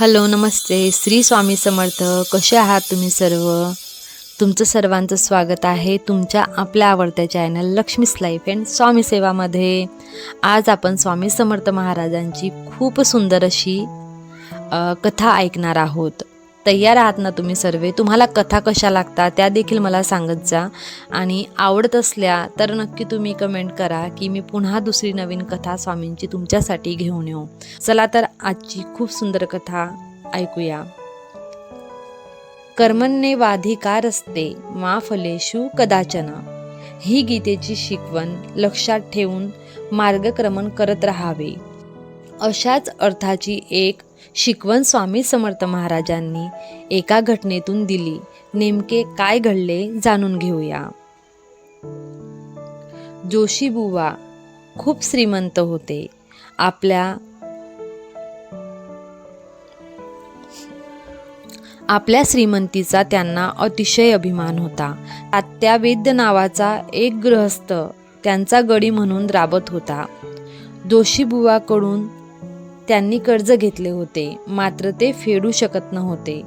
Hello नमस्ते. श्री स्वामी समर्थ कसे आहात तुम्ही सर्व? तुमचं सर्वांचं स्वागत आहे तुमच्या आपल्या आवडत्या channel Laxmi's life and Swami सेवामध्ये. आज आपण स्वामी समर्थ महाराजांची खूप सुंदर अशी कथा ऐकणार आहोत. तयार आहात ना तुम्ही सर्व? तुम्हाला कथा कशा लागतात त्या देखील मला सांगत जा. आणि आवडत असल्या तर नक्की तुम्ही कमेंट करा की मी पुन्हा दुसरी नवीन कथा स्वामींची तुमच्यासाठी घेऊन येऊ. चला तर आजची खूप सुंदर कथा ऐकूया. कर्मन्ने वाधिकार असते मा फलेषु कदाचन. ही गीतेची शिकवण लक्षात ठेवून मार्गक्रमण करत राहावे. अशाच अर्थाची एक शिकवण स्वामी समर्थ महाराजांनी एका घटनेतून दिली. नेमके काय घडले जाणून घेऊया. जोशीबुवा खूप श्रीमंत होते. आपल्या आपल्या श्रीमंतीचा त्यांना अतिशय अभिमान होता. आत्या वैद्य नावाचा एक गृहस्थ त्यांचा गडी म्हणून राबत होता. जोशीबुवाकडून त्यांनी कर्ज घेतले होते. मात्र ते फेडू शकत नव्हते.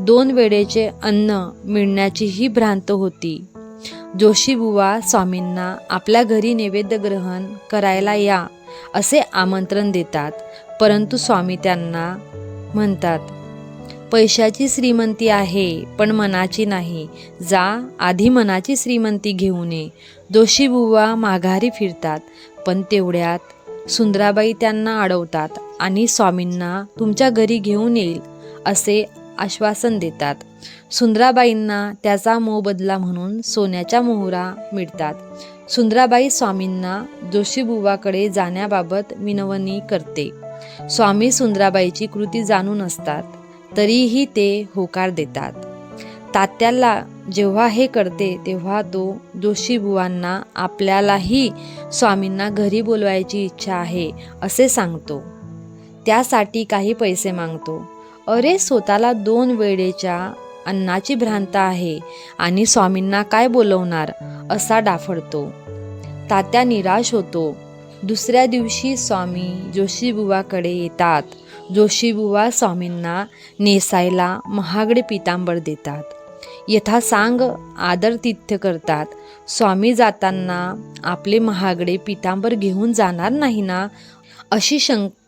दोन वेळेचे अन्न मिळण्याची ही भ्रांत होती. जोशीबुवा स्वामींना आपल्या घरी नैवेद्य ग्रहण करायला या असे आमंत्रण देतात. परंतु स्वामी त्यांना म्हणतात पैशाची श्रीमंती आहे पण मनाची नाही. जा आधी मनाची श्रीमंती घेऊन ये. जोशीबुवा माघारी फिरतात पण तेवढ्यात सुंदराबाई त्यांना अडवतात आणि स्वामींना तुमच्या घरी घेऊन येईल असे आश्वासन देतात. सुंदराबाईंना त्याचा मोबदला म्हणून सोन्याच्या मोहरा मिळतात. सुंदराबाई स्वामींना जोशीबुवाकडे जाण्याबाबत विनवणी करते. स्वामी सुंदराबाईची कृती जाणून असतात तरीही ते होकार देतात. तात्याला जेव्हा हे करते तेव्हा तो जोशीबुवांना आपल्यालाही स्वामींना घरी बोलवायची इच्छा आहे असे सांगतो. त्यासाठी काही पैसे मागतो. अरे स्वतःला दोन वेळेच्या अन्नाची भ्रांत आहे आणि स्वामींना काय बोलवणार असा डाफडतो. तात्या निराश होतो. दुसऱ्या दिवशी स्वामी जोशीबुवाकडे येतात. जोशीबुवा स्वामींना नेसायला महागडे पितांबर देतात. यथा सांग आदरतिथ्य करतात. स्वामी जाताना आपले महागडे पितांबर घेऊन जाणार नाही ना? अशी शंका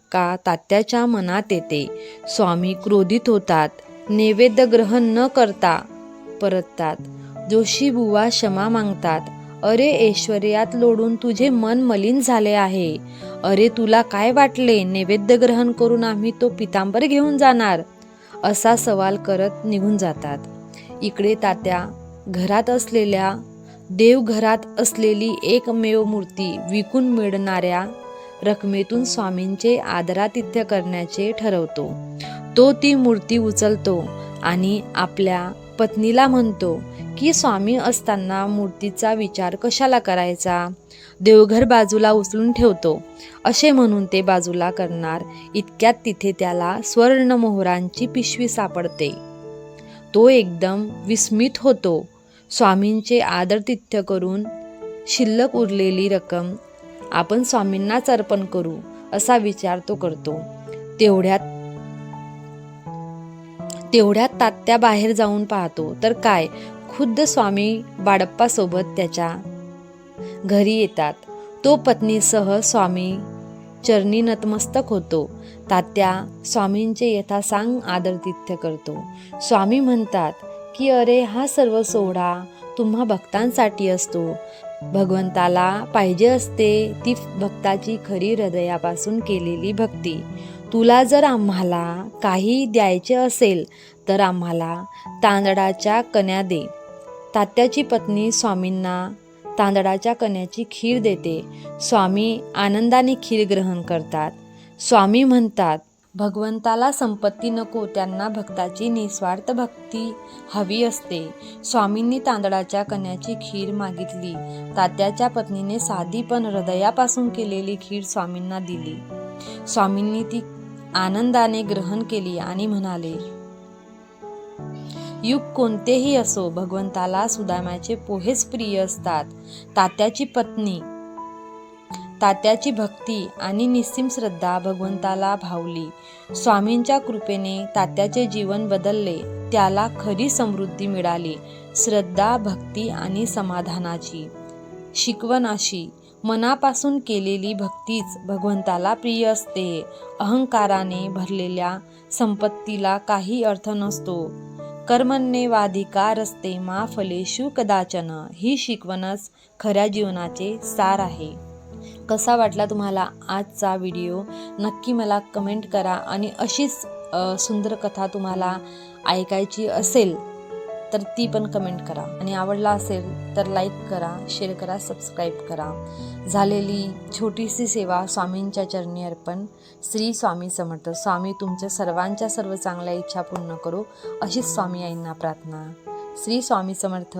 तात्याच्या मनात येते. स्वामी क्रोधित होतात. नैवेद्य ग्रहण न करता परततात. जोशी बुवा क्षमा मागतात. अरे ऐश्वर्यात लोडून तुझे मन मलिन झाले आहे. अरे तुला काय वाटले? नैवेद्य ग्रहण करून आम्ही तो पितांबर घेऊन जाणार? असा सवाल करत निघून जातात. इकडे तात्या घरात असलेल्या देवघरात असलेली एकमेव मूर्ती विकून मिळणाऱ्या रकमेतून स्वामींचे आदरातिथ्य करण्याचे ठरवतो. तो ती मूर्ती उचलतो आणि आपल्या पत्नीला म्हणतो की स्वामी असताना मूर्तीचा विचार कशाला करायचा? देवघर बाजूला उचलून ठेवतो. असे म्हणून ते बाजूला करणार. इतक्यात तिथे त्याला स्वर्ण मोहरांची पिशवी सापडते. तो एकदम विस्मित होतो. स्वामींचे आदरतिथ्य करून शिल्लक उरलेली रक्कम आपण स्वामींनाच अर्पण करू असा विचार तो करतो. तेवढ्यात तेवढ्यात तात्या बाहेर जाऊन पाहतो. तर काय? खुद्द स्वामी बाडप्पासोबत त्याच्या घरी येतात. तो पत्नीसह स्वामी चरणी नतमस्तक होतो. तात्या स्वामींचे यथासांग आदरतिथ्य करतो. स्वामी म्हणतात की अरे हा सर्व सोहळा तुम्हा भक्तांसाठी असतो. भगवंताला पाहिजे असते ती भक्ताची खरी हृदयापासून केलेली भक्ती. तुला जर आम्हाला काही द्यायचे असेल तर आम्हाला तांदळाच्या कण्या दे. तात्याची पत्नी स्वामींना तांदळाच्या कण्याची खीर देते. स्वामी आनंदाने खीर ग्रहण करतात. स्वामी म्हणतात भगवंताला संपत्ती नको त्यांना भक्ताची निस्वार्थ भक्ती हवी असते. स्वामींनी तांदळाच्या कण्याची खीर मागितली. तात्याच्या पत्नीने साधी पण हृदयापासून केलेली खीर स्वामींना दिली. स्वामींनी ती आनंदाने ग्रहण केली आणि म्हणाले युग कोणतेही असो भगवंताला सुदामाचे पोहेच प्रिय असतात. तात्याची पत्नी तात्याची भक्ती आणि निस्सीम श्रद्धा भगवंताला भावली. स्वामींच्या कृपेने तात्याचे जीवन बदलले त्याला खरी समृद्धी मिळाली श्रद्धा भक्ती आणि समाधानाची. शिकवण अशी मनापासून केलेली भक्तीच भगवंताला प्रिय असते. अहंकाराने भरलेल्या संपत्तीला काही अर्थ नसतो. कर्मण्येवाधिकार असते मा फलेशु कदाचन ही शिकवणच खऱ्या जीवनाचे सार आहे. कसा वाटला तुम्हाला आजचा व्हिडिओ नक्की मला कमेंट करा आणि अशीच सुंदर कथा तुम्हाला ऐकायची असेल तर ती पण कमेंट करा. आणि आवडला असेल तर लाईक करा शेअर करा सबस्क्राईब करा. झालेली छोटीशी सेवा स्वामींच्या चरणी अर्पण. श्री स्वामी समर्थ. स्वामी तुमच्या सर्वांच्या सर्व चांगल्या इच्छा पूर्ण करो अशीच स्वामी आईंना प्रार्थना. श्री स्वामी समर्थ.